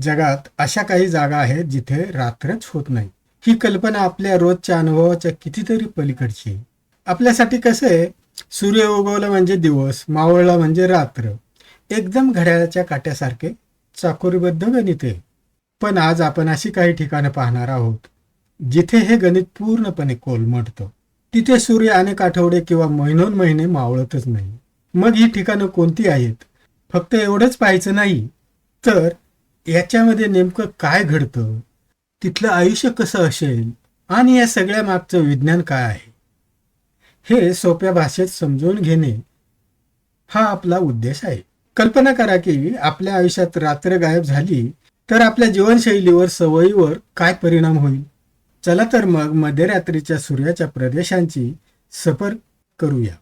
जगात अशा काही जागा आहेत जिथे रात्रच होत नाही. ही कल्पना आपल्या रोजच्या अनुभवाच्या कितीतरी पलीकडची. आपल्यासाठी कसं आहे? सूर्य उगवला म्हणजे दिवस मावळला म्हणजे रात्र. एकदम घड्याळाच्या काट्यासारखे चाकोरीबद्ध गणित आहे. पण आज आपण अशी काही ठिकाणं पाहणार आहोत जिथे हे गणित पूर्णपणे कोलमडतं. तिथे सूर्य अनेक आठवडे किंवा महिनोन महिने मावळतच नाही. मग ही ठिकाणं कोणती आहेत? फक्त एवढंच पाहायचं नाही. तर याच्यामध्ये नेमकं काय घडतं? तिथलं आयुष्य कसं असेल? आणि या सगळ्या मागचं विज्ञान काय आहे? हे सोप्या भाषेत समजून घेणे हा आपला उद्देश आहे. कल्पना करा की आपल्या आयुष्यात रात्र गायब झाली तर आपल्या जीवनशैलीवर सवयीवर काय परिणाम होईल? चला तर मग मध्यरात्रीच्या सूर्याच्या प्रदेशांची सफर करूया.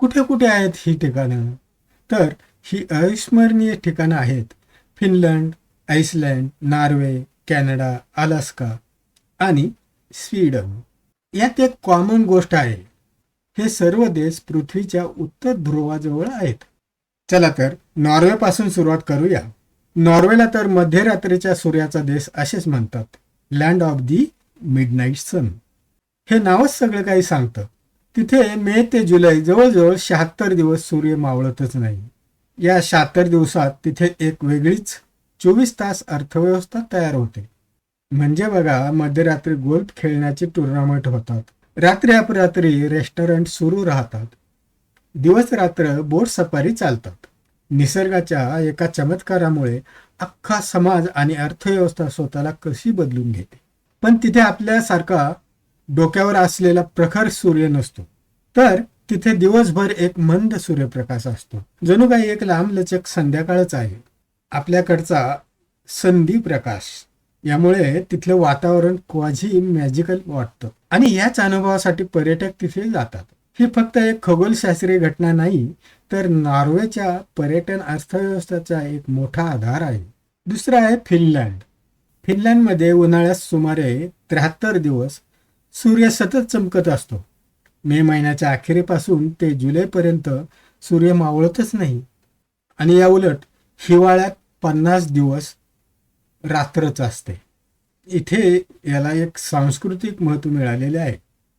कुठे कुठे आहेत ही ठिकाणं? तर ही अविस्मरणीय ठिकाणं आहेत. Finland Iceland Norway Canada Alaska आणि स्वीडन. यात एक कॉमन गोष्ट आहे. हे सर्व देश पृथ्वीच्या उत्तर ध्रुवाजवळ आहेत. चला तर नॉर्वेपासून सुरुवात करूया. नॉर्वेला तर मध्यरात्रीच्या सूर्याचा देश असेच म्हणतात. Land of the midnight sun हे नावच सगळं काही सांगतं. तिथे मे ते जुलै जवळजवळ शहात्तर दिवस सूर्य मावळतच नाही. या शहात्तर दिवसात तिथे एक वेगळीच चोवीस तास अर्थव्यवस्था तयार होते. म्हणजे बघा मध्यरात्री गोल्फ खेळण्याचे टुर्नामेंट होतात. रात्री अपरात्री रेस्टॉरंट सुरू राहतात. दिवस रात्र बोट सफारी चालतात. निसर्गाच्या एका चमत्कारामुळे अख्खा समाज आणि अर्थव्यवस्था स्वतःला कशी बदलून घेते? पण तिथे आपल्यासारखा डोक्यावर असलेला प्रखर सूर्य नसतो. तर तिथे दिवसभर एक मंद सूर्यप्रकाश असतो. जणू काही एक लांबलचक संध्याकाळच आहे. आपल्याकडचा संधी प्रकाश. यामुळे तिथलं वातावरण क्वाझी मॅजिकल वाटतं. आणि याच अनुभवासाठी पर्यटक तिथे जातात. ही फक्त एक खगोलशास्त्रीय घटना नाही तर नॉर्वेच्या पर्यटन अर्थव्यवस्थेचा एक मोठा आधार आहे. दुसरा आहे फिनलँड. फिनलँडमध्ये उन्हाळ्यात सुमारे त्र्याहत्तर दिवस सूर्य सतत चमकत असतो. मे महिन्याच्या अखेरीपासून ते जुलैपर्यंत सूर्य मावळतच नाही. आणि या उलट हिवाळ्यात पन्नास दिवस रात्रच असते. इथे याला एक सांस्कृतिक महत्त्व मिळालेले आहे.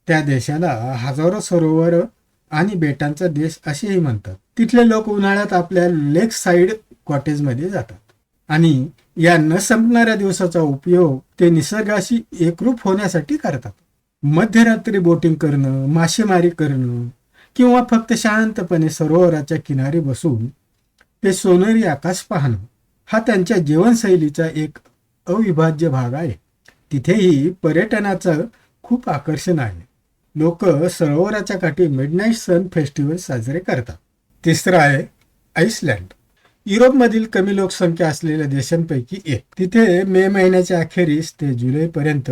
त्या देशाला हजारो सरोवर आणि बेटांचा देश असेही म्हणतात. तिथले लोक उन्हाळ्यात आपल्या लेक साईड कॉटेजमध्ये जातात. आणि या न संपणाऱ्या दिवसाचा उपयोग ते निसर्गाशी एकरूप होण्यासाठी करतात. मध्यरात्री बोटिंग करणं मासेमारी करणं किंवा फक्त शांतपणे सरोवराच्या किनारी बसून ते सोनेरी आकाश पाहणं हा त्यांच्या जीवनशैलीचा एक अविभाज्य भाग आहे. तिथेही पर्यटनाचं खूप आकर्षण आहे. लोक सरोवराच्या काठी मिडनाईट सन फेस्टिवल साजरे करतात. तिसरं आहे आईसलँड युरोपमधील कमी लोकसंख्या असलेल्या देशांपैकी एक. तिथे मे महिन्याच्या अखेरीस ते जुलैपर्यंत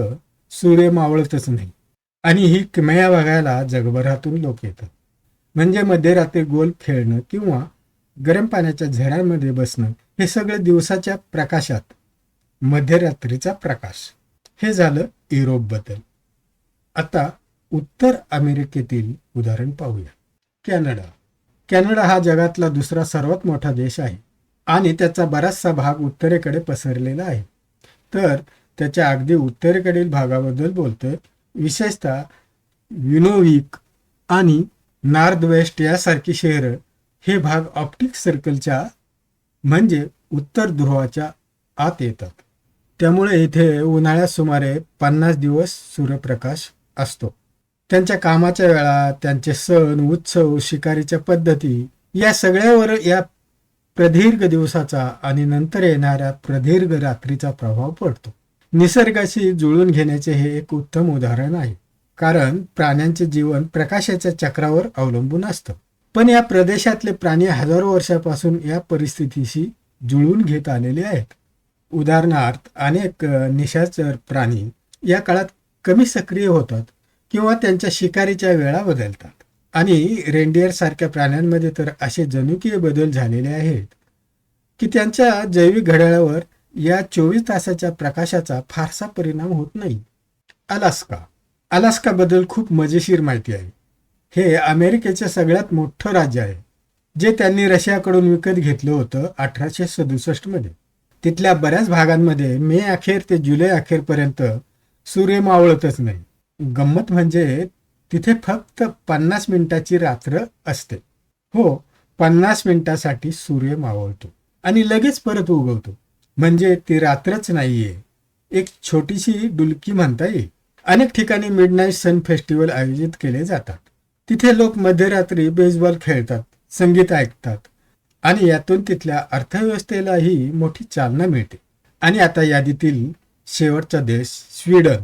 सूर्य मावळतच नाही. आणि ही किमया बघायला जगभरातून लोक येतात. म्हणजे मध्यरात्री गोल खेळणं किंवा गरम पाण्याच्या झऱ्यांमध्ये बसणं हे सगळं दिवसाच्या प्रकाशात मध्यरात्रीचा प्रकाश. हे झालं युरोपबद्दल. आता उत्तर अमेरिकेतील उदाहरण पाहूया. कॅनडा. कॅनडा हा जगातला दुसरा सर्वात मोठा देश आहे आणि त्याचा बराचसा भाग उत्तरेकडे पसरलेला आहे. तर त्याच्या अगदी उत्तरेकडील भागाबद्दल बोलतोय विशेषतः विनोविक आणि नॉर्थ वेस्ट यासारखी शहरं हे भाग ऑप्टिक सर्कलच्या म्हणजे उत्तर ध्रुवाच्या आत येतात. त्यामुळे इथे उन्हाळ्यात सुमारे पन्नास दिवस सूर्यप्रकाश असतो. त्यांच्या कामाच्या वेळा त्यांचे सण उत्सव शिकारीच्या पद्धती या सगळ्यावर या प्रदीर्घ दिवसाचा आणि नंतर येणाऱ्या प्रदीर्घ रात्रीचा प्रभाव पडतो. निसर्गाशी जुळून घेण्याचे हे एक उत्तम उदाहरण आहे. कारण प्राण्यांचे जीवन प्रकाशाच्या चक्रावर अवलंबून असतं. पण या प्रदेशातले प्राणी हजारो वर्षापासून या परिस्थितीशी जुळून घेत आलेले आहेत. उदाहरणार्थ अनेक निशाचर प्राणी या काळात कमी सक्रिय होतात किंवा त्यांच्या शिकारीच्या वेळा बदलतात. आणि रेंडियर सारख्या प्राण्यांमध्ये तर असे जनुकीय बदल झालेले आहेत की त्यांच्या जैविक घड्याळावर या चोवीस तासाच्या प्रकाशाचा फारसा परिणाम होत नाही. अलास्का. अलास्काबद्दल खूप मजेशीर माहिती आहे. हे अमेरिकेचे सगळ्यात मोठं राज्य आहे जे त्यांनी रशियाकडून विकत घेतलं होतं अठराशे सदुसष्टमध्ये तिथल्या बऱ्याच भागांमध्ये मे अखेर ते जुलै अखेरपर्यंत सूर्य मावळतच नाही. गंमत म्हणजे तिथे फक्त पन्नास मिनिटाची रात्र असते. हो पन्नास मिनिटासाठी सूर्य मावळतो आणि लगेच परत उगवतो. म्हणजे ती रात्रच नाहीये. एक छोटीशी डुलकी म्हणता येईल. अनेक ठिकाणी मिडनाईट सन फेस्टिवल आयोजित केले जातात. तिथे लोक मध्यरात्री बेसबॉल खेळतात संगीत ऐकतात आणि यातून तिथल्या अर्थव्यवस्थेलाही मोठी चालना मिळते. आणि आता यादीतील शेवटचा देश स्वीडन.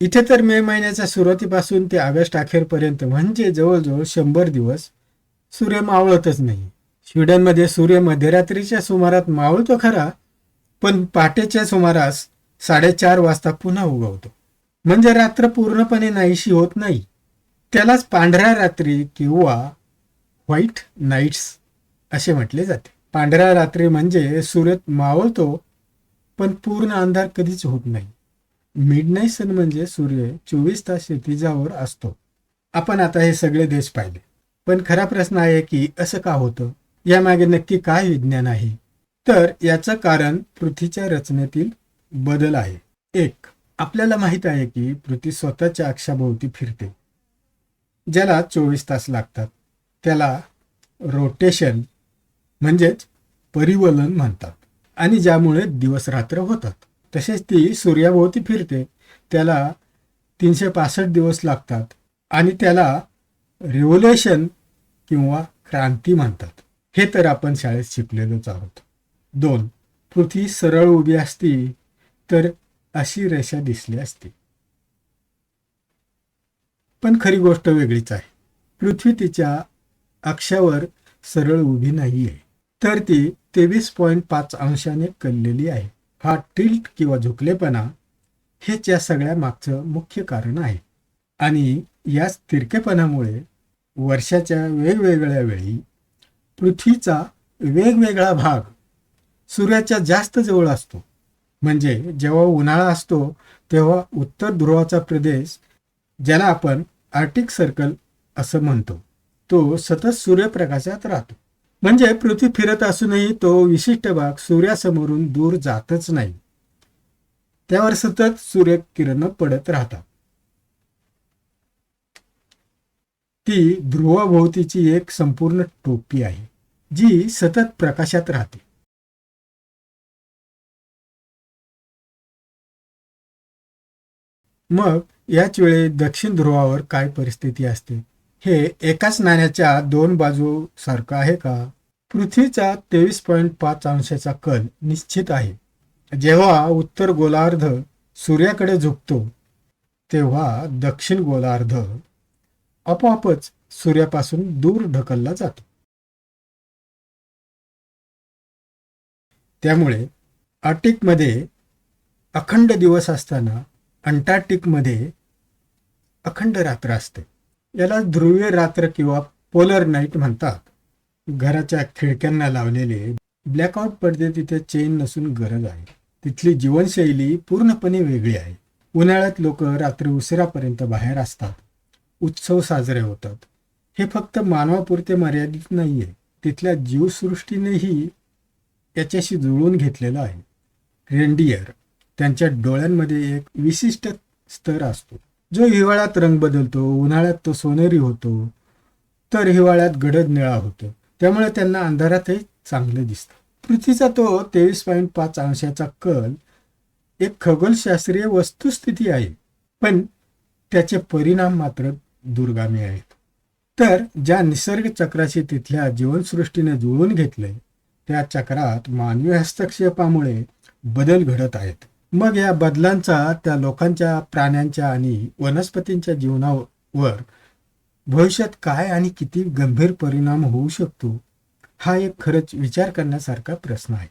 इथे तर मे महिन्याच्या सुरुवातीपासून ते ऑगस्ट अखेरपर्यंत म्हणजे जवळजवळ शंभर दिवस सूर्य मावळतच नाही. स्वीडनमध्ये सूर्य मध्यरात्रीच्या सुमारात मावळतो खरा पण पहाटेच्या सुमारास साडेचार वाजता पुन्हा उगवतो. म्हणजे रात्र पूर्णपणे नाहीशी होत नाही. त्यालाच पांढऱ्या रात्री किंवा व्हाईट नाईट्स असे म्हटले जाते. पांढऱ्या रात्री म्हणजे सूर्य मावळतो पण पूर्ण अंधार कधीच होत नाही. मिडनाईट सन म्हणजे सूर्य चोवीस तास क्षितिजावर असतो. आपण आता हे सगळे देश पाहिले. पण खरा प्रश्न आहे की असं का होतं? यामागे नक्की काय विज्ञान आहे? तर याचं कारण पृथ्वीच्या रचनेतील बदल आहे. एक आपल्याला माहीत आहे की पृथ्वी स्वतःच्या अक्षाभोवती फिरते. ज्याला चोवीस तास लागतात. त्याला रोटेशन म्हणजेच परिवलन म्हणतात. आणि ज्यामुळे दिवस रात्र होतात. तसेच ती सूर्याभोवती फिरते. त्याला तीनशे पासष्ट दिवस लागतात. आणि त्याला रिव्होल्युशन किंवा क्रांती म्हणतात. हे तर आपण शाळेत शिकलेलोच आहोत. दोन. पृथ्वी सरळ उभी असती तर अशी रेषा दिसली असती. पण खरी गोष्ट वेगळीच आहे. पृथ्वी तिच्या अक्षावर सरळ उभी नाही आहे तर ती तेवीस पॉईंट पाच अंशाने कललेली आहे. हा टिल्ट किंवा झुकलेपणा हेच या सगळ्या मागचं मुख्य कारण आहे. आणि या तिरकेपणामुळे वर्षाच्या वेगवेगळ्या वेळी पृथ्वीचा वेगवेगळा भाग सूर्याच्या जास्त जवळ असतो. म्हणजे जेव्हा उन्हाळा असतो तेव्हा उत्तर ध्रुवाचा प्रदेश ज्याला आपण आर्टिक सर्कल असं म्हणतो तो सतत सूर्यप्रकाशात राहतो. म्हणजे पृथ्वी फिरत असूनही तो विशिष्ट भाग सूर्यासमोरून दूर जातच नाही. त्यावर सतत सूर्यकिरण पडत राहतात. ती ध्रुवाभोवतीची एक संपूर्ण टोपी आहे जी सतत प्रकाशात राहते. मग याच वेळी दक्षिण ध्रुवावर काय परिस्थिती असते? हे एकाच नाण्याच्या दोन बाजू सारखं आहे का? पृथ्वीचा तेवीस पॉईंट पाच अंशाचा कल निश्चित आहे. जेव्हा उत्तर गोलार्ध सूर्याकडे झुकतो तेव्हा दक्षिण गोलार्ध आपोआपच सूर्यापासून दूर ढकलला जातो. त्यामुळे आर्टिकमध्ये अखंड दिवस असताना अंटार्क्टिकमध्ये अखंड रात्र असते. याला ध्रुवीय रात्र किंवा पोलर नाईट म्हणतात. घराच्या खिडक्यांना लावलेले ब्लॅकआउट पडदे तिथे चेन नसून गरज आहे. तिथली जीवनशैली पूर्णपणे वेगळी आहे. उन्हाळ्यात लोक रात्री उशिरापर्यंत बाहेर असतात. उत्सव साजरे होतात. हे फक्त मानवापुरते मर्यादित नाहीये. तिथल्या जीवसृष्टीनेही याच्याशी जुळवून घेतलेलं आहे. रेंडियर त्यांच्या डोळ्यांमध्ये एक विशिष्ट स्तर असतो. जो हिवाळ्यात रंग बदलतो उन्हाळ्यात तो सोनेरी होतो तर हिवाळ्यात गडद निळा होतो. त्यामुळे त्यांना अंधारातही चांगलं दिसतं. पृथ्वीचा तो तेवीस पॉईंट पाच अंशाचा कल एक खगोलशास्त्रीय वस्तुस्थिती आहे. पण त्याचे परिणाम मात्र दुर्गामी आहेत. तर ज्या निसर्ग चक्राशी तिथल्या जीवनसृष्टीने जुळवून घेतलंय त्या चक्रात मानवी हस्तक्षेपामुळे बदल घडत आहेत. मग या बदलांचा त्या लोकांच्या प्राण्यांच्या आणि वनस्पतींच्या जीवनावर भविष्यात काय आणि किती गंभीर परिणाम होऊ शकतो हा एक खरंच विचार करण्यासारखा प्रश्न आहे.